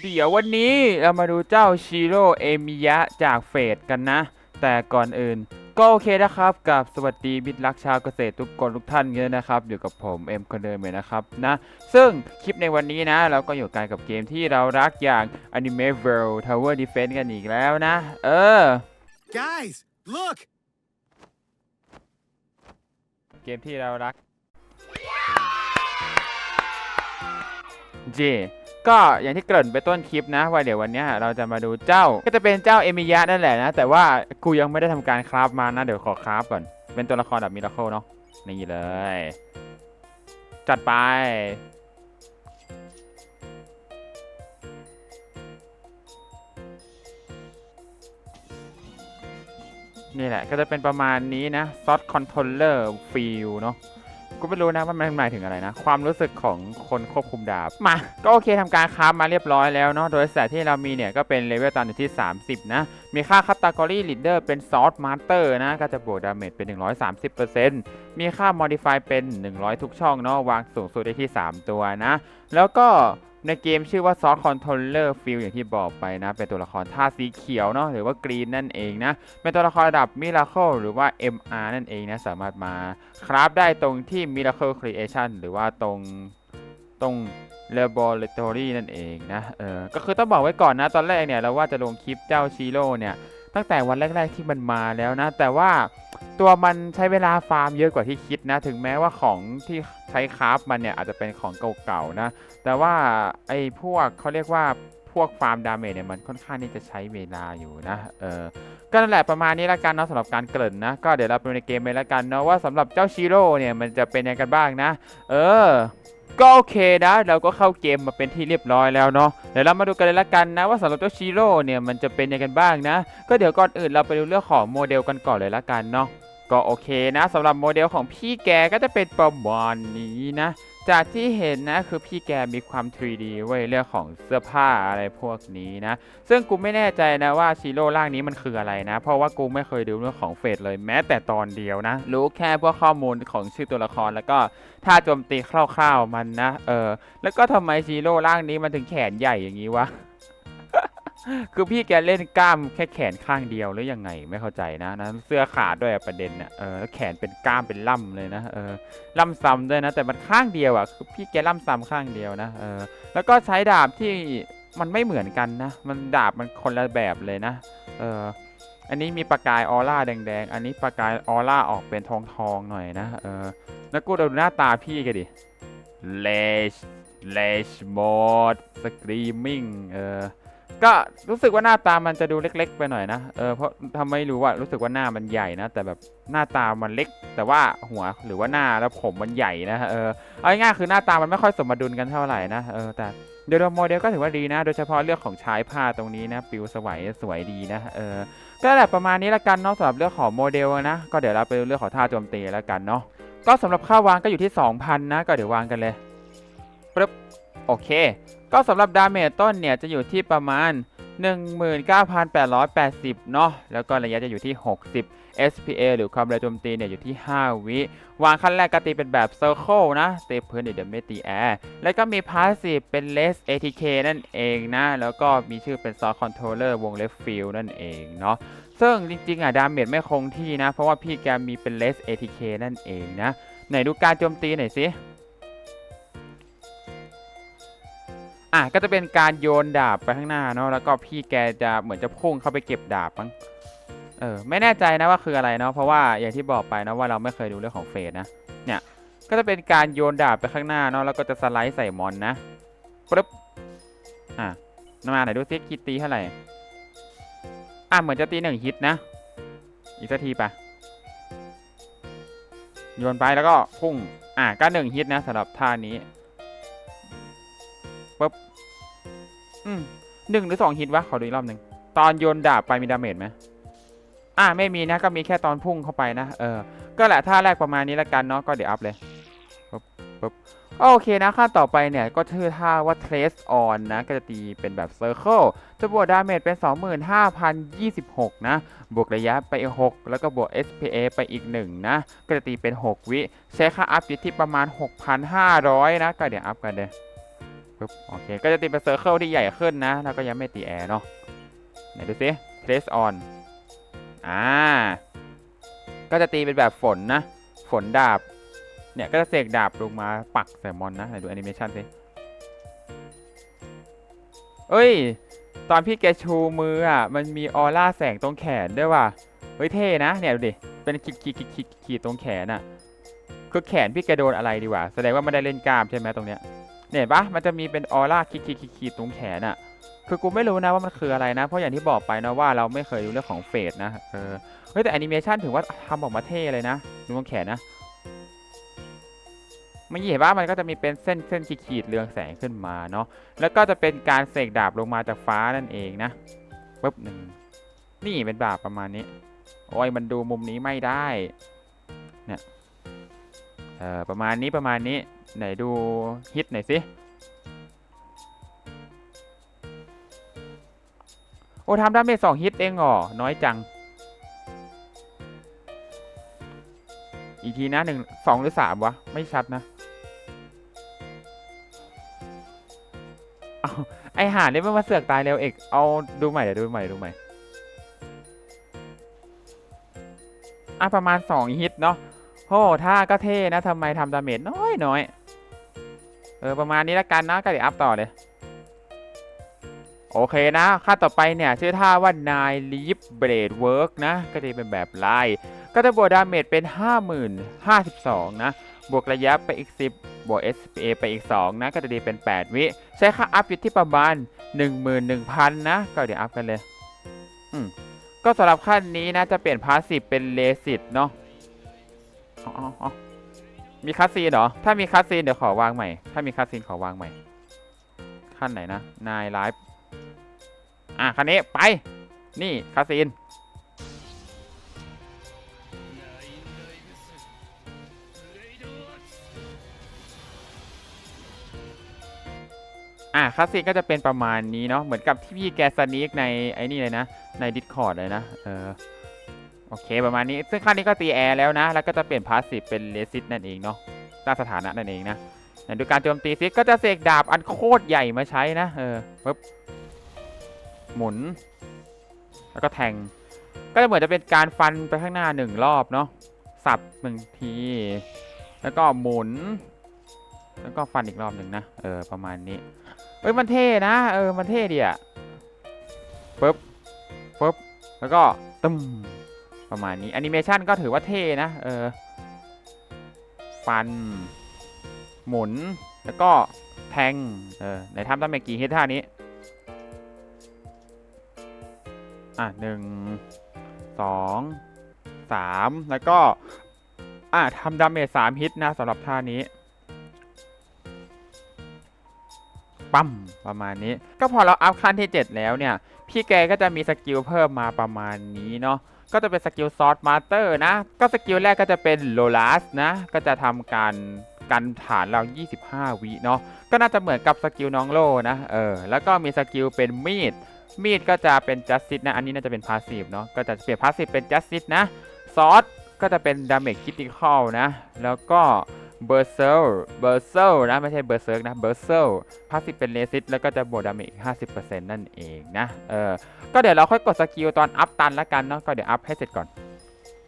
เดี๋ยววันนี้เรามาดูเจ้าชิโร่เอมิยะจากเฟดกันนะ แต่ก่อนอื่น ก็โอเคนะครับกับสวัสดีมิตรรักชาวเกษตรทุกคนทุกท่านเงี้ยนะครับ อยู่กับผมเอ็มคนเดิมเลยนะครับนะซึ่งคลิปในวันนี้นะ เราก็อยู่กันกับเกมที่เรารักอย่าง Anime World Tower Defense กันอีกแล้วนะ เออ Guys, look! เกมที่เรารักเจ ก็อย่างที่เกริ่นไปต้นคลิปนะว่าเดี๋ยววันนี้เราจะมาดูเจ้า ก็จะเป็นเจ้าเอมิยะนั่นแหละนะ แต่ว่ากูยังไม่ได้ทำการคราฟมานะ เดี๋ยวขอคราฟก่อน เป็นตัวละครแบบมิราเคิลเนาะนี่เลย จัดไป นี่แหละก็จะเป็นประมาณนี้นะซอสคอนโทรลเลอร์ฟิลเนาะ กูไม่รู้นะว่ามันหมายถึงอะไรนะ ความรู้สึกของคนควบคุมดาบ มา ก็โอเคทำการค้ามาเรียบร้อยแล้วเนาะ โดยสถที่เรามีเนี่ยก็เป็นเลเวลตอนอยู่ที่ 30 นะ มีค่าคัตตากรีลีดเดอร์เป็นซอสมาสเตอร์นะ ก็จะบวกดาเมจเป็น 130%มีค่ามอดิฟายเป็น 100 ทุกช่องเนาะ วางสูงสุดได้ที่ 3 ตัวนะ แล้วก็ ในเกมชื่อว่า Source Controller Field อย่างที่บอกไปนะ เป็นตัวละครท่าสีเขียวเนาะหรือว่ากรีนนั่นเองนะ เป็นตัวละครระดับ Miracle หรือว่า MR นั่นเองนะ สามารถมาคราฟได้ตรงที่ Miracle Creation หรือว่าตรงตรง Laboratory นั่นเองนะเออก็คือต้องบอกไว้ก่อนนะ ตอนแรกเนี่ยเราว่าจะลงคลิปเจ้าชิโร่เนี่ย ตั้งแต่วันแรก ๆที่มันมาแล้วนะ แต่ว่าตัวมันใช้เวลาฟาร์มเยอะกว่าที่คิดนะ ถึงแม้ว่าของที่ใช้คราฟมันเนี่ยอาจจะเป็นของเก่าๆนะ แต่ว่าไอ้พวกเขาเรียกว่าพวกฟาร์มดาเมจเนี่ยมันค่อนข้างที่จะใช้เวลาอยู่นะ เออก็นั่นแหละประมาณนี้ละกันเนาะสำหรับการเกริ่นนะ ก็เดี๋ยวเราไปในเกมเลยละกันเนาะว่าสำหรับเจ้าชิโร่เนี่ยมันจะเป็นยังไงกันบ้างนะ เออ ก็โอเคนะเราก็เข้าเกมมาเป็นที่เรียบร้อยแล้วเนาะเดี๋ยวเรามาดูกันเลยละกันนะว่าสำหรับเจ้าชิโร่เนี่ยมันจะเป็นยังไงกันบ้างนะ ก็เดี๋ยวก่อนอื่นเราไปดูเรื่องของโมเดลกันก่อนเลยละกันเนาะก็โอเคนะสำหรับโมเดลของพี่แกก็จะเป็นประมาณนี้นะ จากที่เห็นนะคือพี่แกมีความ 3D ไว้ยเรื่องของเสื้อผ้าอะไรพวกนี้นะ ซึ่งกูไม่แน่ใจนะว่าชิโร่ร่างนี้มันคืออะไรนะ เพราะว่ากูไม่เคยดูเรื่องของเฟสเลยแม้แต่ตอนเดียวนะ รู้แค่พวกข้อมูลของชื่อตัวละครแล้วก็ท่าโจมตีคร่าวๆมันนะ เออ แล้วก็ทำไมชิโร่ร่างนี้มันถึงแขนใหญ่อย่างนี้วะ คือพี่แกเล่นกล้ามแค่แขนข้างเดียวหรือยังไงไม่เข้าใจนะนะเสื้อขาดด้วยประเด็นเนี่ยเออแล้วแขนเป็นกล้ามเป็นล่ำเลยนะเออล่ำซ้ำด้วยนะ แต่มันข้างเดียวอะคือพี่แกล่ำซ้ำข้างเดียวนะเออแล้วก็ใช้ดาบที่มันไม่เหมือนกันนะ มันดาบมันคนละแบบเลยนะเอออันนี้มีประกายออร่าแดงๆ อันนี้ประกายออร่าออกเป็นทองทองหน่อยนะเออแล้วกูดูหน้าตาพี่แกันดิเลชเลชโหมดสกรีมิงเออ ก็รู้สึกว่าหน้าตามันจะดูเล็ก ๆ ไปหน่อยนะ เออเพราะทำไมรู้ว่ารู้สึกว่าหน้ามันใหญ่นะ แต่แบบหน้าตามันเล็ก แต่ว่าหัวหรือว่าหน้าแล้วผมมันใหญ่นะ เออเอาง่ายๆคือหน้าตามันไม่ค่อยสมดุลกันเท่าไหร่นะ เออแต่โดยรวมโมเดลก็ถือว่าดีนะ โดยเฉพาะเรื่องของชายผ้าตรงนี้นะ ปิวสวยสวยดีนะ เออ ก็แหละประมาณนี้ละกันเนาะสำหรับเรื่องของโมเดลนะ ก็เดี๋ยวเราไปเรื่องของท่าโจมตีแล้วกันเนาะ ก็สำหรับค่าวางก็อยู่ที่ 2,000 นะ ก็เดี๋ยววางกันเลยปึ๊บ โอเค ก็สำหรับดาเมจต้นเนี่ยจะอยู่ที่ประมาณ 19,880 เนาะแล้วก็ระยะจะอยู่ที่ 60 SPA หรือความเร็วโจมตีเนี่ยอยู่ที่ 5 วิ วางขั้นแรกก็ตีเป็นแบบ Circle นะตีพื้นเดี๋ยวไม่ตีแอร์ แล้วก็มี Passive เป็น Less ATK นั่นเองนะ แล้วก็มีชื่อเป็น Source Controller วง Left Field นั่นเองเนาะซึ่งจริงๆอะดาเมจไม่คงที่นะ เพราะว่าพี่แกมีเป็น Less ATK นั่นเองนะ ไหนดูการโจมตีหน่อยสิ อะก็จะเป็นการโยนดาบไปข้างหน้าเนาะแล้วก็พี่แกจะเหมือนจะพุ่งเข้าไปเก็บดาบมั้งเออไม่แน่ใจนะว่าคืออะไรเนาะเพราะว่าอย่างที่บอกไปนะว่าเราไม่เคยดูเรื่องของเฟสนะเนี่ยก็จะเป็นการโยนดาบไปข้างหน้าเนาะแล้วก็จะสไลด์ใส่มอนนะปึ๊บอะมาไหนดูซิคิดตีเท่าไหร่อะเหมือนจะตีหนึ่งฮิตนะ อีกสักทีปะโยนไปแล้วก็พุ่งอะก็หนึ่งฮิตนะสำหรับท่านี้ อืมหนึ่งหรือสองฮิตวะขอดูอีกรอบหนึ่งตอนโยนดาบไปมีดาเมจไหมอ่าไม่มีนะก็มีแค่ตอนพุ่งเข้าไปนะเออก็แหละท่าแรกประมาณนี้ละกันเนาะก็เดี๋ยวอัพเลยปึ๊บปึ๊บโอเคนะขั้นต่อไปเนี่ยก็ชื่อท่าว่า trace on นะ ก็จะตีเป็นแบบ circle จะบวกดาเมจเป็น 25,026 นะ บวกระยะไปอีก 6 แล้วก็บวก SPA ไปอีก 1 นะ ก็จะตีเป็น 6 วิ ใช้ค่าอัพอยู่ที่ประมาณ 6,500 นะ ก็เดี๋ยวอัพกันเลย ปปึ๊บโอเค ก็จะตีเป็นเซอร์เคิลที่ใหญ่ขึ้นนะ แล้วก็ยังไม่ตีแอร์เนาะไหนดูสิ place on อ่า ก็จะตีเป็นแบบฝนนะ ฝนดาบ เนี่ย ก็จะเสกดาบลงมาปักใส่มอนนะ ไหนดูแอนิเมชันสิเอ้ย ตอนพี่แกชูมืออะ มันมีออร่าแสงตรงแขนด้วยว่ะ เฮ้ยเท่นะ เนี่ยดูดิ เป็นขีดขีดขีดขีดขีดตรงแขนอะ คือแขนพี่แกโดนอะไรดีว่าแสดงว่าไม่ได้เล่นกล้ามใช่ไหมตรงเนี้ย เนี่ยปะมันจะมีเป็นออร่าขีดขีดขีดขีดตรงแขนอะคือกูไม่รู้นะว่ามันคืออะไรนะ เพราะอย่างที่บอกไปนะว่าเราไม่เคยดูเรื่องของเฟสนะเออเฮ้ยแต่แอนิเมชันถือว่าทำออกมาเท่เลยนะดูตรงแขนนะไม่เห็นว่ามันก็จะมีเป็นเส้นเส้นขีดๆเรืองแสงขึ้นมาเนาะ แล้วก็จะเป็นการเสกดาบลงมาจากฟ้านั่นเองนะปึ๊บหนึ่งนี่เป็นดาบประมาณนี้ โอ้ยมันดูมุมนี้ไม่ได้ เนี่ย เออประมาณนี้ประมาณนี้ ไหนดูฮิตหน่อยสิ โอ้ทำดาเมจสองฮิตเองเหรอ น้อยจัง อีกทีนะหนึ่งสองหรือสามวะ ไม่ชัดนะเอาไอห่านนี่มันมาเสือกตายเร็วเอก เอาดูใหม่เดี๋ยวดูใหม่ดูใหม่อะประมาณสองฮิตเนาะโหท่าก็เท่นะทำไมทำดาเมจน้อยน้อย เออประมาณนี้ละกันนะก็เดี๋ยวอัพต่อเลย โอเคนะค่าต่อไปเนี่ยชื่อท่าว่านายลีฟเบรดเวิร์กนะก็จะเป็นแบบไล่ก็จะบวกดาเมจเป็น 50,052 นะ บวกระยะไปอีก 10 บวก SPA ไปอีก 2 นะ ก็จะดีเป็น 8 วิ ใช้ค่าอัพอยู่ที่ประมาณ 11,000 นะ ก็เดี๋ยวอัพกันเลย อืม ก็สำหรับขั้นนี้นะ จะเปลี่ยนพาสซีฟเป็นเลสิตเนาะอ๋ออ๋ออ๋อ มีคัสซีนเหรอ ถ้ามีคัสซีนเดี๋ยวขอวางใหม่ ถ้ามีคัสซีนขอวางใหม่ ขั้นไหนนะ นายไลฟ์ อะคันนี้ไป นี่คาซีน อะคาซีนก็จะเป็นประมาณนี้เนาะ เหมือนกับที่พี่แกสนีกในไอ้นี่เลยนะ ใน Discord เลยนะ เออ โอเคประมาณนี้ซึ่งขั้นนี้ก็ตีแอร์แล้วนะ แล้วก็จะเปลี่ยนพาสซีฟเป็นเลซิตนั่นเองเนาะสร้างสถานะนั่นเองนะดูการโจมตีซิก็จะเสกดาบอันโคตรใหญ่มาใช้นะเออปึ๊บหมุน แล้วก็แทง ก็จะเหมือนจะเป็นการฟันไปข้างหน้าหนึ่งรอบเนาะสับหนึ่งที แล้วก็หมุน แล้วก็ฟันอีกรอบหนึ่งนะเออประมาณนี้เอ้ยมันเท่นะเออมันเท่ดีอะปึ๊บปึ๊บแล้วก็ตึม ประมาณนี้แอนิเมชันก็ถือว่าเท่นะ เออ ฟัน หมุน แล้วก็แทง เออไหนทำตั้งแต่กี่ฮิตท่านี้ อะหนึ่ง สอง สาม แล้วก็ อะทำดาเมจสามฮิตนะสำหรับท่านี้ปั๊มประมาณนี้ ก็พอเราอัพขั้นที่ 7 แล้วเนี่ย พี่แกก็จะมีสกิลเพิ่มมาประมาณนี้เนาะ ก็จะเป็นสกิลซอร์สมาสเตอร์นะ ก็สกิลแรกก็จะเป็นโลลัสนะ ก็จะทำการกันฐานเรา 25 วิเนาะ ก็น่าจะเหมือนกับสกิลน้องโลนะ เออ แล้วก็มีสกิลเป็นมีด มีดก็จะเป็นจัสซิดนะ อันนี้น่าจะเป็นพาสีฟเนาะ ก็จะเปลี่ยนพาสีฟเป็นจัสซิดนะ ซอสก็จะเป็นดาเมจคิติคอลนะ แล้วก็ berserk berserk นะ ไม่ใช่ berserk นะ berserk passive เป็น resist แล้วก็จะบวก damage อีก50%นั่นเองนะ เออ ก็เดี๋ยวเราค่อยกดสกิลตอนอัพตันละกันเนาะ ก็เดี๋ยวอัพให้เสร็จก่อน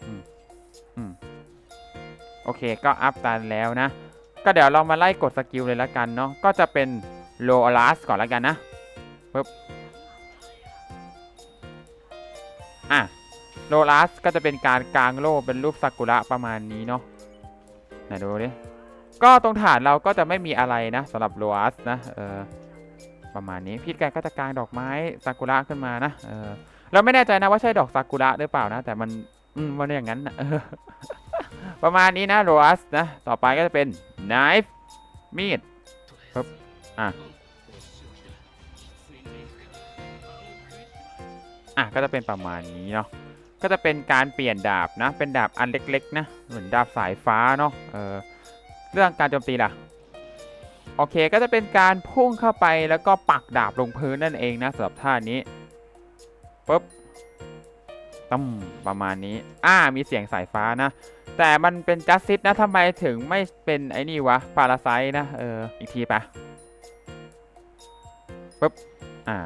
อืม อืม โอเค ก็อัพตันแล้วนะ ก็เดี๋ยวเรามาไล่กดสกิลเลยละกันเนาะ ก็จะเป็น low last ก่อนละกันนะปึ๊บ อะโลลัสก็จะเป็นการกลางโลเป็นรูปซากุระประมาณนี้เนาะไหนดูดิ ก็ตรงฐานเราก็จะไม่มีอะไรนะสำหรับโลลัสนะเออประมาณนี้พี่แกก็จะกางดอกไม้ซากุระขึ้นมานะเออเราไม่แน่ใจนะว่าใช่ดอกซากุระหรือเปล่านะ แต่มันอืมมันอย่างนั้นนะประมาณนี้นะโลลัสนะต่อไปก็จะเป็น knife มีดปึ๊บอะอะก็จะเป็นประมาณนี้เนาะก็จะเป็นการเปลี่ยนดาบนะ เป็นดาบอันเล็กๆนะเหมือนดาบสายฟ้าเนาะเออ เรื่องการโจมตีล่ะโอเคก็จะเป็นการพุ่งเข้าไปแล้วก็ปักดาบลงพื้นนั่นเองนะสำหรับท่านี้ปุ๊บตั้มประมาณนี้ อ่ามีเสียงสายฟ้านะ แต่มันเป็นจัสซิสนะทำไมถึงไม่เป็นไอ้นี่วะพาราไซนะเอออีกทีปะปึ๊บอ่า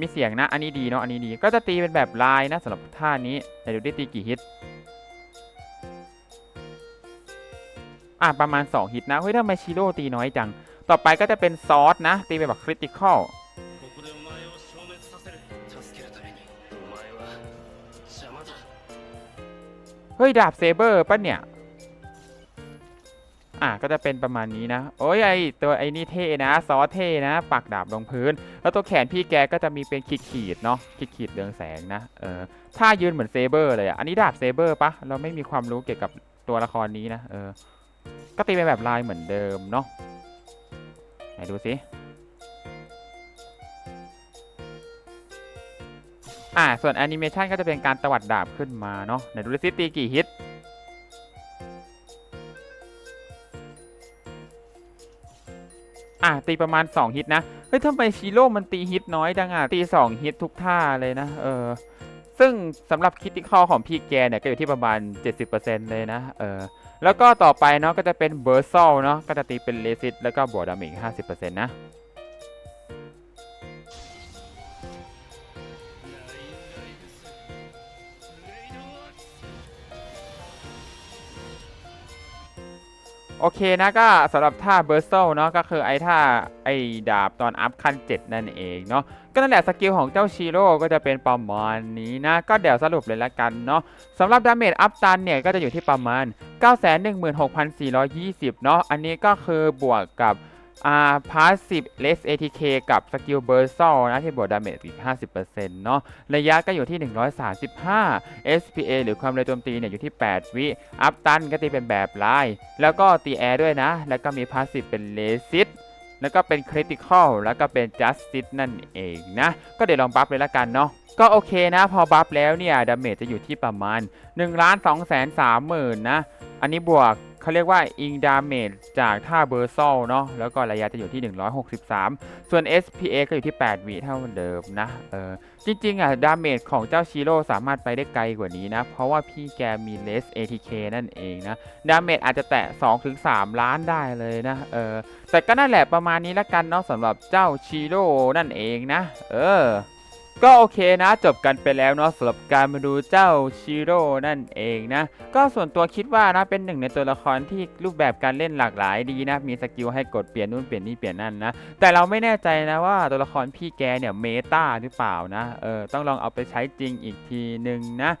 มีเสียงนะ อันนี้ดีเนาะอันนี้ดีก็จะตีเป็นแบบลายนะสำหรับท่านี้ไหนดูได้ตีกี่ฮิต่ะประมาณ 2 ฮิตนะ เฮ้ยทำไมชิโร่ตีน้อยจัง ต่อไปก็จะเป็นซอสนะ ตีไปแบบคริติคอลเฮ้ย ดาบเซเบอร์ป่ะเนี่ย อะก็จะเป็นประมาณนี้นะ โอ้ยไอตัวไอนี่เท่นะ ซอสเท่นะ ปักดาบลงพื้น แล้วตัวแขนพี่แกก็จะมีเป็นขีดขีดเนาะ ขีดขีดเรืองแสงนะ เออท่ายืนเหมือนเซเบอร์เลยอะ อันนี้ดาบเซเบอร์ป่ะเราไม่มีความรู้เกี่ยวกับตัวละครนี้นะ เออ ก็ตีเป็นแบบลายเหมือนเดิมเนาะไหนดูสิอ่า ส่วนแอนิเมชันก็จะเป็นการตวัดดาบขึ้นมาเนาะไหนดูสิตีกี่ฮิต อะตีประมาณ 2 ฮิตนะ เฮ้ยทำไมชิโร่มันตีฮิตน้อยจังอะ ตี 2 ฮิตทุกท่าเลยนะ เออ ซึ่งสำหรับคิติคอของพี่แกเนี่ยก็อยู่ที่ประมาณ 70%เลยนะ เออ แล้วก็ต่อไปเนาะก็จะเป็นเบอร์ซอลเนาะก็จะตีเป็นเลซิตแล้วก็บวกดาเมจอีก50%นะ โอเคนะก็สำหรับท่าเบอร์โซเนาะก็คือไอ้ท่าไอ้ดาบตอนอัพขั้น 7 นั่นเองเนาะก็นั่นแหละสกิลของเจ้าชิโร่ก็จะเป็นประมาณนี้นะ ก็เดี๋ยวสรุปเลยละกันเนาะสำหรับดาเมจอัพตันเนี่ย ก็จะอยู่ที่ประมาณ 916,420 เนาะอันนี้ก็คือบวกกับ อ่าพาสซีฟเลส ATK กับสกิลเบอร์โซนะที่บวกดาเมจอีก 50%เนาะระยะก็อยู่ที่ 135 SPA หรือความเร็วโจมตีเนี่ยอยู่ที่ 8 วิ อัพตันก็ตีเป็นแบบไลายแล้วก็ตีแอร์ด้วยนะ แล้วก็มีพาสซีฟเป็นเลซิตแล้วก็เป็นคริติคอลแล้วก็เป็นจัสติสนั่นเองนะ ก็เดี๋ยวลองบัฟเลยละกันเนาะก็โอเคนะ พอบัฟแล้วเนี่ยดาเมจจะอยู่ที่ประมาณ1ล้าน2แสน3หมื่นนะ อันนี้บวก เขาเรียกว่าอิงดาเมจจากท่าเบอร์ซอลเนาะแล้วก็ระยะจะอยู่ที่ 163 ส่วน SPA ก็อยู่ที่ 8วิเท่าเดิมนะเออจริงๆอะดาเมจของเจ้าชิโร่สามารถไปได้ไกลกว่านี้นะ เพราะว่าพี่แกมีเลส ATK นั่นเองนะดาเมจอาจจะแตะ 2-3 ล้านได้เลยนะเออแต่ก็นั่นแหละประมาณนี้ละกันเนาะสำหรับเจ้าชิโร่นั่นเองนะ เออ ก็โอเคนะจบกันไปแล้วเนาะสำหรับการมาดูเจ้าชิโร่นั่นเองนะ ก็ส่วนตัวคิดว่านะเป็นหนึ่งในตัวละครที่รูปแบบการเล่นหลากหลายดีนะ มีสกิลให้กดเปลี่ยนนู่นเปลี่ยนนี่เปลี่ยนนั่นนะ แต่เราไม่แน่ใจนะว่าตัวละครพี่แกเนี่ยเมตาหรือเปล่านะเออต้องลองเอาไปใช้จริงอีกทีหนึ่งนะ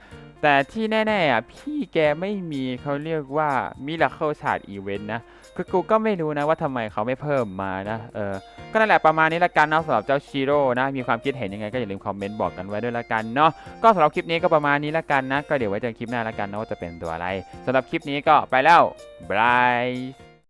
แต่ที่แน่ๆอะพี่แกไม่มีเขาเรียกว่ามิราเคิลชาร์ดอีเวนต์นะคือกูก็ไม่รู้นะว่าทำไมเขาไม่เพิ่มมานะเออ ก็นั่นแหละประมาณนี้ละกันเนาะสำหรับเจ้าชิโร่นะมีความคิดเห็นยังไงก็อย่าลืมคอมเมนต์บอกกันไว้ด้วยละกันเนาะก็สำหรับคลิปนี้ก็ประมาณนี้ละกันนะก็เดี๋ยวไว้เจอกันคลิปหน้าละกันนะว่าจะเป็นตัวอะไรสำหรับคลิปนี้ก็ไปแล้วบาย